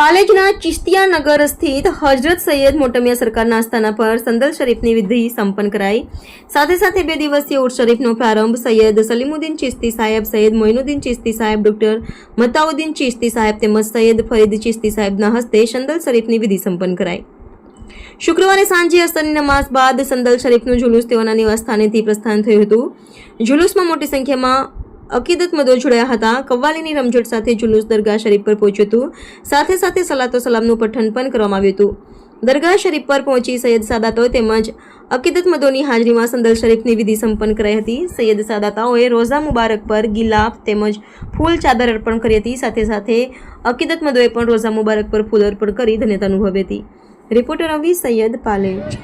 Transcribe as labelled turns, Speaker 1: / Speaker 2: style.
Speaker 1: પાલેજના ચિશ્તિયાનગર સ્થિત હજરત સૈયદ મોટમિયા સરકારના આસ્થાના પર સંદલ શરીફની વિધિ સંપન્ન કરાઈ. સાથે સાથે બે દિવસીય ઉર્સ શરીફનો પ્રારંભ સૈયદ સલીમુદ્દીન ચિશ્તી સાહેબ, સૈયદ મોઇનુદ્દીન ચિશ્તી સાહેબ, ડોક્ટર મતાઉદ્દીન ચિશ્તી સાહેબ તેમજ સૈયદ ફરીદ ચિશ્તી સાહેબના હસ્તે સંદલ શરીફની વિધિ સંપન્ન કરાઈ. શુક્રવારે સાંજે અસરની નમાઝ બાદ સંદલ શરીફનું જુલુસ તેઓના નિવાસસ્થાનેથી પ્રસ્થાન થયું હતું. જુલુસમાં મોટી સંખ્યામાં અકીદતમંદો જોડાયા હતા. કવ્વાલીની રમઝટ સાથે જુલુસ દરગાહ શરીફ પર પહોંચ્યું હતું. સાથે સાથે સલાતો સલામનું પઠન પણ કરવામાં આવ્યું હતું. દરગાહ શરીફ પર પહોંચી સૈયદ સાદાતો તેમજ અકીદતમંદોની હાજરીમાં સંદલ શરીફની વિધિ સંપન્ન કરાઈ હતી. સૈયદ સાદાતાઓએ રોઝા મુબારક પર ગિલાફ તેમજ ફૂલ ચાદર અર્પણ કરી હતી. સાથે સાથે અકીદતમંદોએ પણ રોઝા મુબારક પર ફૂલ અર્પણ કરી ધન્યતા અનુભવી હતી. રિપોર્ટર અવી સૈયદ પાલેજ.